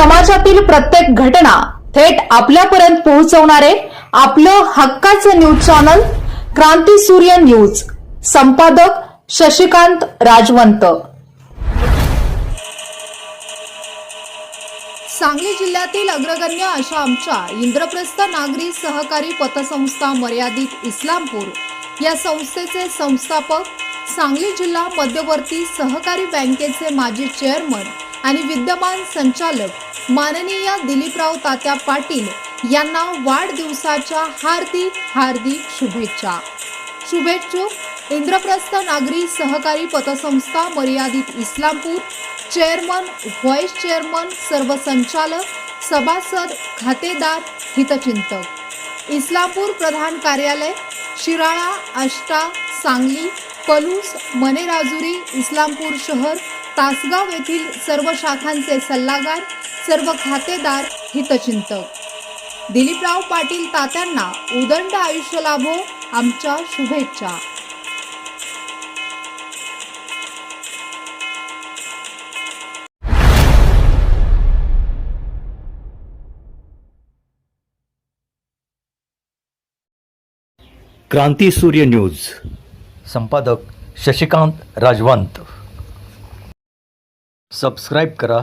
समाजातील प्रत्येक घटना थेट आपल्यापर्यंत पोहोचवणारे आपलं हक्काचं न्यूज चॅनल क्रांती सूर्य न्यूज. संपादक शशिकांत राजवंत. सांगली जिल्ह्यातील अग्रगण्य अशा आमच्या इंद्रप्रस्थ नागरी सहकारी पतसंस्था मर्यादित इस्लामपूर या संस्थेचे संस्थापक सांगली जिल्हा मध्यवर्ती सहकारी बँकेचे माजी चेअरमन आणि विद्यमान संचालक माननीय दिलीपराव तात्या पाटील यांना वाढदिवसाच्या हार्दिक हार्दिक शुभेच्छा. शुभेच्छुक इंद्रप्रस्थ नागरी सहकारी पतसंस्था मर्यादित इस्लामपूर चेअरमन व्हाईस चेअरमन सर्व संचालक सभासद खातेदार हितचिंतक. इस्लामपूर प्रधान कार्यालय शिराळा आष्टा सांगली पलूस मनेराजुरी इस्लामपूर शहर तासगाव येथील सर्व शाखांचे सल्लागार सर्व खातेदार हितचिंतक. दिलीपराव पाटील तात्यांना उदंड आयुष्य लाभो आमच्या शुभेच्छा. क्रांती सूर्य न्यूज. संपादक शशिकांत राजवंत. सबस्क्राईब करा.